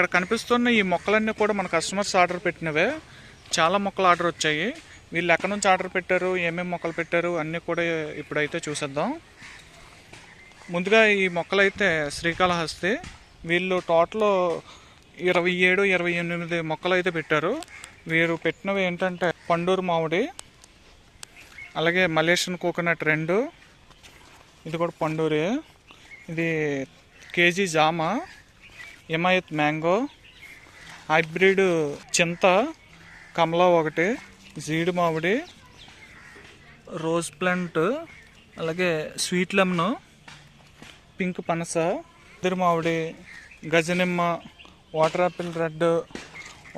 ఇక్కడ కనిపిస్తున్న ఈ మొక్కలన్నీ కూడా మన కస్టమర్స్ ఆర్డర్ పెట్టినవే. చాలా మొక్కలు ఆర్డర్ వచ్చాయి. వీళ్ళు ఎక్కడి నుంచి ఆర్డర్ పెట్టారు? ఏమేమి మొక్కలు పెట్టారు? అన్నీ కూడా ఇప్పుడైతే చూసేద్దాం. ముందుగా ఈ మొక్కలైతే శ్రీకాళహస్తి. వీళ్ళు టోటల్ ఇరవై ఏడు ఇరవై ఎనిమిది మొక్కలు అయితే పెట్టారు. వీరు పెట్టినవి ఏంటంటే పండూరు మామిడి అలాగే మలేషియన్ కోకోనట్ రెండు. ఇది కూడా పండూరి. ఇది కేజీ జామ. హిమాయత్ మ్యాంగో హైబ్రిడ్ చింత కమలా ఒకటి జీడి మామిడి రోజ్ ప్లాంట్ అలాగే స్వీట్ లెమన్ పింక్ పనస ఇద్దరు మామిడి గజనిమ్మ water apple red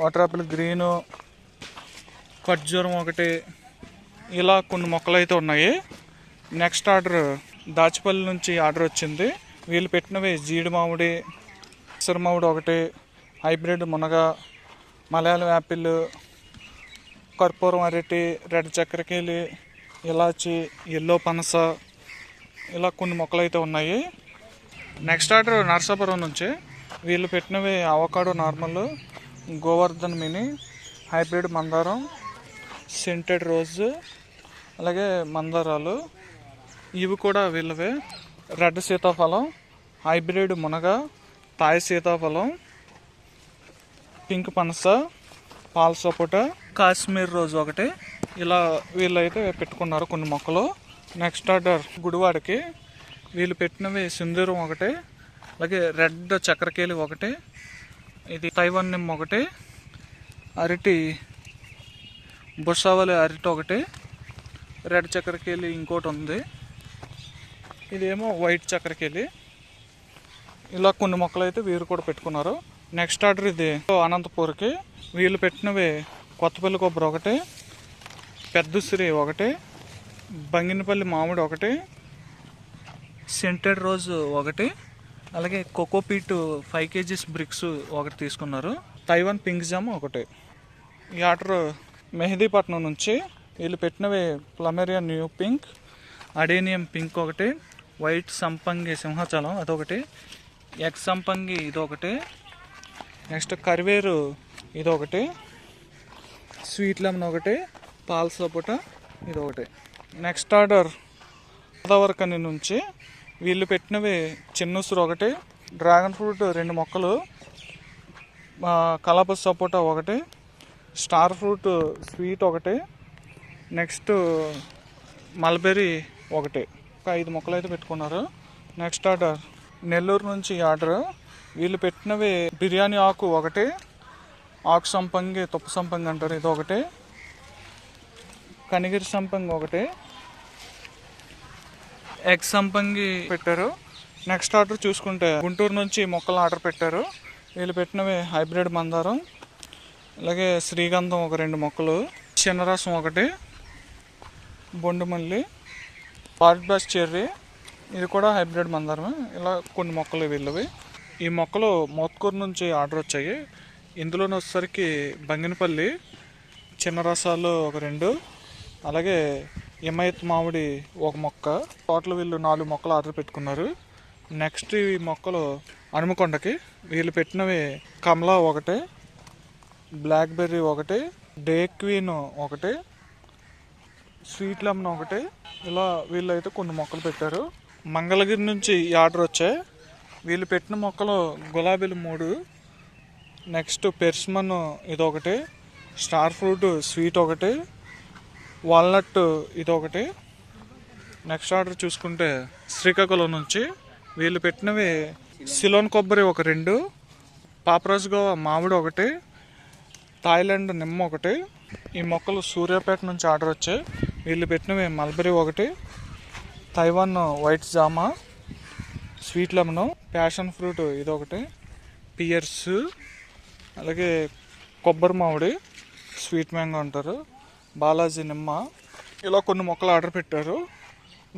water apple green ఖర్జూరం ఒకటి ఇలా కొన్ని మొక్కలు అయితే ఉన్నాయి. నెక్స్ట్ ఆర్డర్ దాచిపల్లి నుంచి ఆర్డర్ వచ్చింది. వీళ్ళు పెట్టినవి జీడి మామిడి పెసర ఒకటి హైబ్రిడ్ మునగ మలయాళం యాపిల్ కర్పూరం అరటి రెడ్ చక్కెరకేలి ఇలాచి ఎల్లో పనస ఇలా కొన్ని మొక్కలు అయితే ఉన్నాయి. నెక్స్ట్ ఆర్డర్ నర్సాపురం నుంచి. వీళ్ళు పెట్టినవి avocado normal Govardhan mini hybrid మందారం సెంటెడ్ రోజ్ అలాగే మందారాలు. ఇవి కూడా వీళ్ళవే. రెడ్ సీతాఫలం హైబ్రిడ్ మునగ తాయి సీతాఫలం పింక్ పనస పాల సపోటా కాశ్మీర్ రోజు ఒకటి. ఇలా వీళ్ళైతే పెట్టుకున్నారు కొన్ని మొక్కలు. నెక్స్ట్ ఆర్డర్ గుడివాడకి వీళ్ళు పెట్టినవి సింధూరం ఒకటి అలాగే రెడ్ చక్రకేళి ఒకటి ఇది తైవన్ నిమ్మ ఒకటి అరటి బుషావలి అరటి ఒకటి రెడ్ చక్రకేళి ఇంకోటి ఉంది. ఇదేమో వైట్ చక్రకేళి. ఇలా కొన్ని మొక్కలు అయితే వీరు కూడా పెట్టుకున్నారు. నెక్స్ట్ ఆర్డర్ ఇది. అనంతపూర్కి వీళ్ళు పెట్టినవి కొత్తపల్లి కొబ్బరి ఒకటి పెద్దశ్రీ ఒకటి బంగినపల్లి మామిడి ఒకటి సెంటెడ్ రోజ్ ఒకటి అలాగే కోకోపీట్ ఫైవ్ కేజీస్ బ్రిక్స్ ఒకటి తీసుకున్నారు. తైవాన్ పింక్ జామ్ ఒకటి. ఈ ఆర్డర్ మెహదీపట్నం నుంచి వీళ్ళు పెట్టినవి plumeria new pink adenium pink ఒకటి వైట్ సంపంగి సింహాచలం అదొకటి ఎగ్సంపంగి ఇదొకటి. నెక్స్ట్ కరివేరు ఇదొకటి. స్వీట్ లెమన్ ఒకటి. పాల సపోటా ఇదొకటి. నెక్స్ట్ ఆర్డర్ గోదావరికని నుంచి వీళ్ళు పెట్టినవి చిన్నుసురు ఒకటి డ్రాగన్ ఫ్రూట్ రెండు మొక్కలు ఆ, కలప సపోటా ఒకటి స్టార్ ఫ్రూట్ స్వీట్ ఒకటి నెక్స్ట్ మల్బెరీ ఒకటి. ఒక ఐదు మొక్కలు అయితే పెట్టుకున్నారు. నెక్స్ట్ ఆర్డర్ నెల్లూరు నుంచి ఆర్డర్. వీళ్ళు పెట్టినవి బిర్యానీ ఆకు ఒకటి ఆకు సంపంగి తుప్ప సంపంగి అంటారు ఇది ఒకటి కనిగిరి సంపంగి ఒకటి ఎగ్ సంపంగి పెట్టారు. నెక్స్ట్ ఆర్డర్ చూసుకుంటే గుంటూరు నుంచి మొక్కలు ఆర్డర్ పెట్టారు. వీళ్ళు పెట్టినవి హైబ్రిడ్ మందారం అలాగే శ్రీగంధం ఒక రెండు మొక్కలు చిన్నరసం ఒకటి బొండుమల్లి పార్ట్బాస్ చెర్రీ ఇది కూడా హైబ్రిడ్ మందారమే. ఇలా కొన్ని మొక్కలు వీళ్ళవి. ఈ మొక్కలు మోత్కూరు నుంచి ఆర్డర్ వచ్చాయి. ఇందులోనే వచ్చేసరికి బంగినపల్లి చిన్న రసాలు ఒక రెండు అలాగే ఇమయత్ మామిడి ఒక మొక్క. టోటల్ వీళ్ళు నాలుగు మొక్కలు ఆర్డర్ పెట్టుకున్నారు. నెక్స్ట్ ఈ మొక్కలు హనుమకొండకి. వీళ్ళు పెట్టినవి కమలా ఒకటి బ్లాక్బెర్రీ ఒకటి డే క్వీన్ ఒకటి స్వీట్ లెమన్ ఒకటి. ఇలా వీళ్ళు అయితే కొన్ని మొక్కలు పెట్టారు. మంగళగిరి నుంచి ఈ ఆర్డర్ వచ్చాయి. వీళ్ళు పెట్టిన మొక్కలు గులాబీలు మూడు నెక్స్ట్ పెర్స్మన్ ఇదొకటి స్టార్ ఫ్రూట్ స్వీట్ ఒకటి వాల్నట్ ఇదొకటి. నెక్స్ట్ ఆర్డర్ చూసుకుంటే శ్రీకాకుళం నుంచి వీళ్ళు పెట్టినవి సిలోన్ కొబ్బరి ఒక రెండు పాపరాజు గోవా మామిడి ఒకటి థాయిలాండ్ నిమ్మ ఒకటి. ఈ మొక్కలు సూర్యాపేట నుంచి ఆర్డర్ వచ్చాయి. వీళ్ళు పెట్టినవి మల్బరీ ఒకటి తైవాన్ వైట్ జామా స్వీట్ లెమన్ ప్యాషన్ ఫ్రూట్ ఇదొకటి పియర్స్ అలాగే కొబ్బరి మామిడి స్వీట్ మ్యాంగో అంటారు బాలాజీ నిమ్మ. ఇలా కొన్ని మొక్కలు ఆర్డర్ పెట్టారు.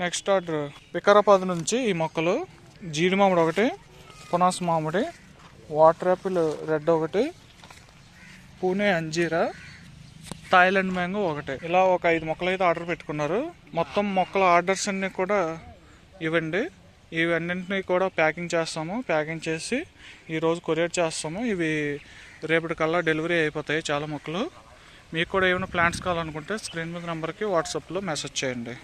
నెక్స్ట్ ఆర్డర్ వికారాబాద్ నుంచి ఈ మొక్కలు జీడి మామిడి ఒకటి పునాస్ మామిడి వాటర్ యాపిల్ రెడ్ ఒకటి పూణే అంజీరా థాయిలాండ్ మ్యాంగో ఒకటి. ఇలా ఒక ఐదు మొక్కలు అయితే ఆర్డర్ పెట్టుకున్నారు. మొత్తం మొక్కల ఆర్డర్స్ అన్నీ కూడా ఇవ్వండి. ఇవన్నింటినీ కూడా ప్యాకింగ్ చేస్తాము. ప్యాకింగ్ చేసి ఈరోజు కొరియర్ చేస్తాము. ఇవి రేపటికల్లా డెలివరీ అయిపోతాయి చాలా మొక్కలు. మీకు కూడా ఏమైనా ప్లాంట్స్ కావాలనుకుంటే స్క్రీన్ మీద నెంబర్కి వాట్సాప్లో మెసేజ్ చేయండి.